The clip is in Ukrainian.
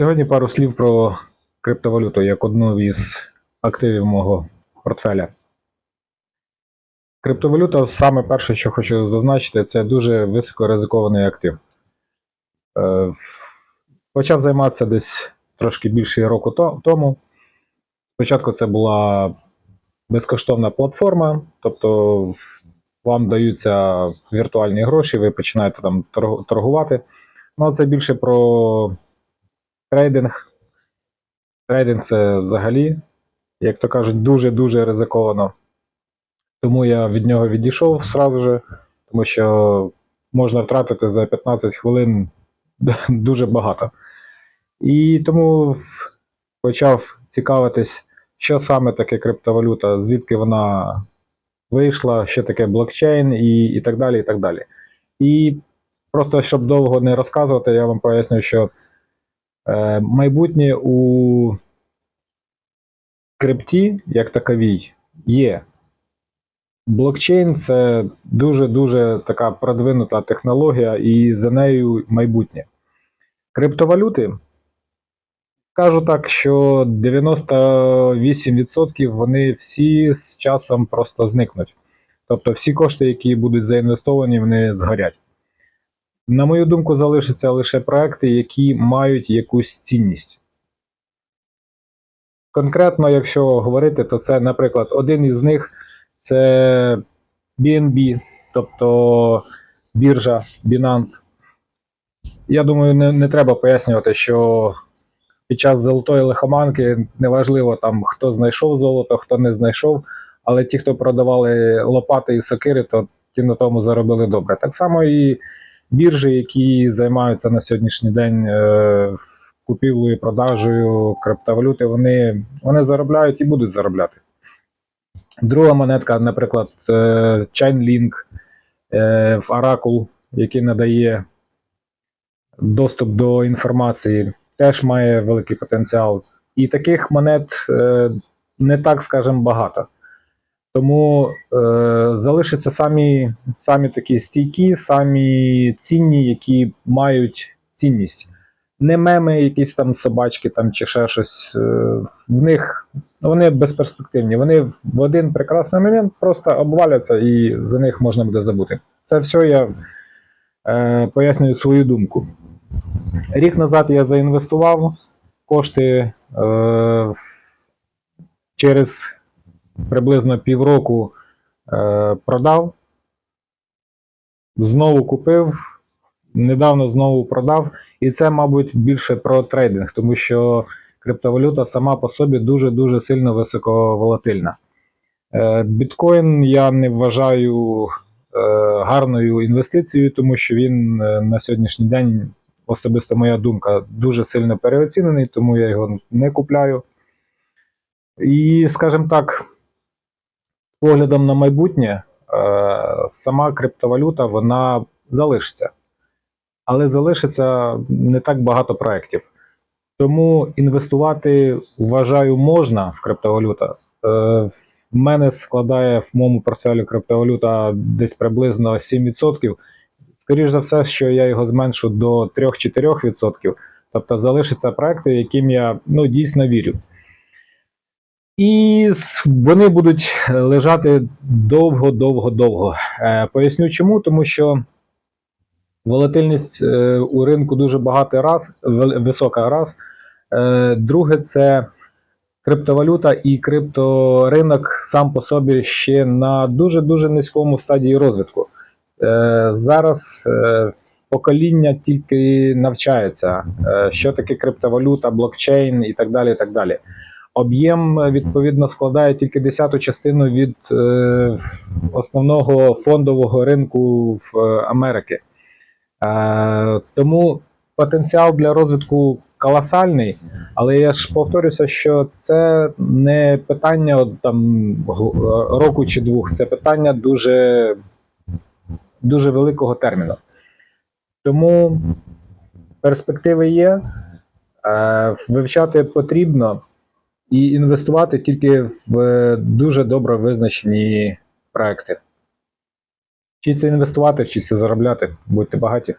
Сьогодні пару слів про криптовалюту як одну із активів мого портфеля. Криптовалюта саме перше, що хочу зазначити, це дуже високоризикований актив. Е, Почав займатися десь трошки більше року тому. Спочатку це була безкоштовна платформа, тобто вам даються віртуальні гроші, ви починаєте там торгувати. Ну, це більше про трейдинг. Трейдинг це взагалі, як то кажуть, дуже-дуже ризиковано. Тому я від нього відійшов сразу же, тому що можна втратити за 15 хвилин дуже багато. І тому почав цікавитись, що саме таке криптовалюта, звідки вона вийшла, що таке блокчейн і, і так далі. І так далі. І просто щоб довго не розказувати, я вам поясню, що Е, майбутнє у крипті, як таковій, є. Блокчейн це дуже-дуже така продвинута технологія, і за нею майбутнє. Криптовалюти, скажу так, що 98% вони всі з часом просто зникнуть. Тобто всі кошти, які будуть заінвестовані, вони згорять. На мою думку, залишаться лише проекти, які мають якусь цінність. Конкретно, якщо говорити, то це, наприклад, один із них це BNB, тобто біржа Binance. Я думаю, не, не треба пояснювати, що під час золотої лихоманки неважливо там, хто знайшов золото, хто не знайшов, але ті, хто продавали лопати і сокири, то ті на тому заробили добре. Так само і біржі, які займаються на сьогоднішній день е, купівлею, продажею криптовалюти, вони, вони заробляють і будуть заробляти. Друга монетка, наприклад, Chainlink, е, в Oracle, який надає доступ до інформації, теж має великий потенціал. І таких монет е, не так, скажімо, багато. Тому е, залишаться самі, самі такі стійкі, самі цінні, які мають цінність. Не меми, якісь там собачки там, чи ще щось. Е, в них вони безперспективні. Вони в один прекрасний момент просто обваляться і за них можна буде забути. Це все я е, пояснюю свою думку. Рік назад я заінвестував кошти е, через приблизно півроку е, продав, знову купив, недавно знову продав. І це, мабуть, більше про трейдинг, тому що криптовалюта сама по собі дуже-дуже сильно високоволатильна. Е, Біткоін я не вважаю е, гарною інвестицією, тому що він е, на сьогоднішній день, особисто моя думка, дуже сильно переоцінений, тому я його не купляю. І, скажімо так, поглядом на майбутнє, е, сама криптовалюта вона залишиться. Але залишиться не так багато проєктів. Тому інвестувати, вважаю, можна в криптовалюта. Е, В мене складає в моєму портфелі криптовалюта десь приблизно 7%. Скоріше за все, що я його зменшу до 3-4%. Тобто залишаться проекти, яким я ну, дійсно вірю. І вони будуть лежати довго-довго-довго. Е, Поясню чому, тому що волатильність е, у ринку дуже багато раз, висока раз. Е, Друге, це криптовалюта і крипторинок сам по собі ще на дуже-дуже низькому стадії розвитку. Е, Зараз е, покоління тільки навчається, е, що таке криптовалюта, блокчейн і так далі. І так далі. Об'єм е, відповідно складає тільки десяту частину від е, основного фондового ринку в е, Америки. Тому потенціал для розвитку колосальний, але я ж повторюся, що це не питання там, року чи двох, це питання дуже, дуже великого терміну. Тому перспективи є, вивчати потрібно і інвестувати тільки в е, дуже добре визначені проекти. Чи це інвестувати, вчіться заробляти, будьте багаті.